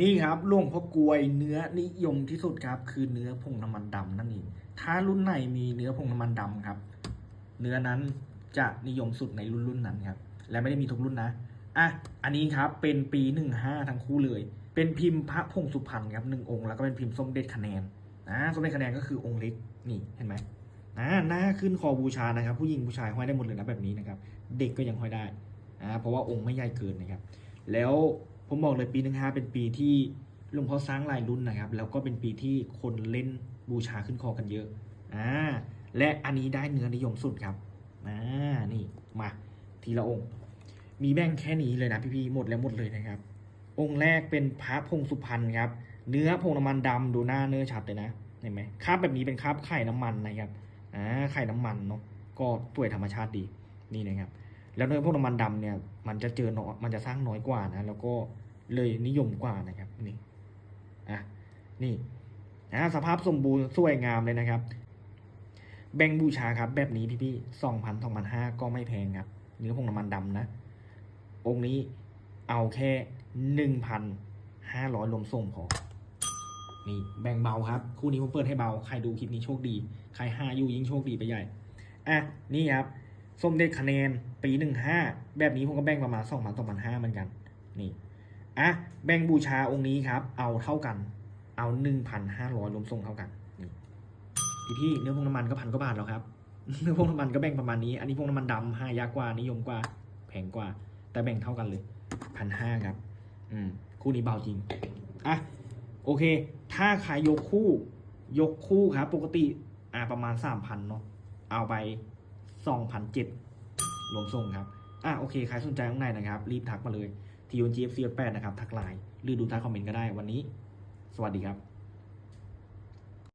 นี่ครับหลวงพ่อกลวยเนื้อนิยมที่สุดครับ คือเนื้อผงน้ำมันดำนั่นเองถ้ารุ่นไหนมีเนื้อผงน้ำมันดำครับ เนื้อนั้นจะนิยมสุดในรุ่นรุ่นนั้นครับ และไม่ได้มีทุกรุ่นนะอะอันนี้ครับเป็นปีหนึ่งห้าทั้งคู่เลย เป็นพิมพ์พระพงสุพรรณครับหนึ่งองค์แล้วก็เป็นพิมพ์สมเด็จคะแนนนะสมเด็จคะแนนก็คือองค์เล็กนี่เห็นไหมอ่าหน้าขึ้นคอบูชานะครับ ผู้หญิงผู้ชายห้อยได้หมดเลยนะแบบนี้นะครับ เด็กก็ยังห้อยได้อ่าเพราะว่าองค์ไม่ใหญ่เกินนะครับ แล้ว ผมบอกเลยปีหนึ่งห้าเป็นปีที่หลวงพ่อสร้างลายรุ่นนะครับ แล้วก็เป็นปีที่คนเล่นบูชาขึ้นคอกันเยอะอ่าและอันนี้ได้เนื้อนิยมสุดครับอ่านี่มาทีละองค์ มีแบ่งแค่นี้เลยนะพี่ๆหมดแล้วหมดเลยนะครับ องค์แรกเป็นพระพงสุพรรณครับ เนื้อพงน้ำมันดำดูหน้าเนื้อชัดเลยนะเห็นไหมคาบแบบนี้เป็นคาบไข่น้ำมันนะครับอ่าไข่น้ำมันเนาะก็ตัวยธรรมชาติดีนี่นะครับแล้วเนื้อพวกน้ำมันดำเนี่ยมันจะเจอน้อยมันจะสร้างน้อยกว่านะแล้วก็ เลยนิยมกว่านะครับนี่อะนี่อะสภาพสมบูรณ์สวยงามเลยนะครับ แบ่งบูชาครับ แบบนี้พี่ๆสองพันสองพันห้าก็ไม่แพงครับ เนื้อพวกน้ำมันดำนะ องค์นี้เอาแค่หนึ่งพันห้าร้อยรวมส่งพอนี่แบ่งเบาครับ คู่นี้ผมเปิดให้เบา ใครดูคลิปนี้โชคดี ใครห้าอยู่ยิ่งโชคดีไปใหญ่ อะ นี่ครับ ส้มเด็จคะแนน ปีหนึ่งห้าแบบนี้ผมก็แบ่งประมาณสองพันสองพันห้าเหมือนกัน นี่ อะแบ่งบูชาองค์นี้ครับ เอาเท่ากัน เอาหนึ่งพันห้าร้อยรวมส่งเท่ากันนี่พี่พี่เนื้อพวงน้ำมันก็พันกว่าบาทแล้วครับเนื้อพวงน้ำมันก็แบ่งประมาณนี้ อันนี้พวงน้ำมันดำห้ายากกว่านิยมกว่า แพงกว่า แต่แบ่งเท่ากันเลยพันห้าครับ อืม คู่นี้เบาจริงอะโอเค ถ้าใครยกคู่ ยกคู่ครับ ปกติอ่าประมาณสามพันเนาะเอาไปสองพันเจ็ดรวมส่งครับอะโอเคใครสนใจข้างในนะครับ รีบทักมาเลย t ี n g f c 8นะครับทักไลน์หรือดูท้ายคอมเมนต์ก็ได้วันนี้ สวัสดีครับ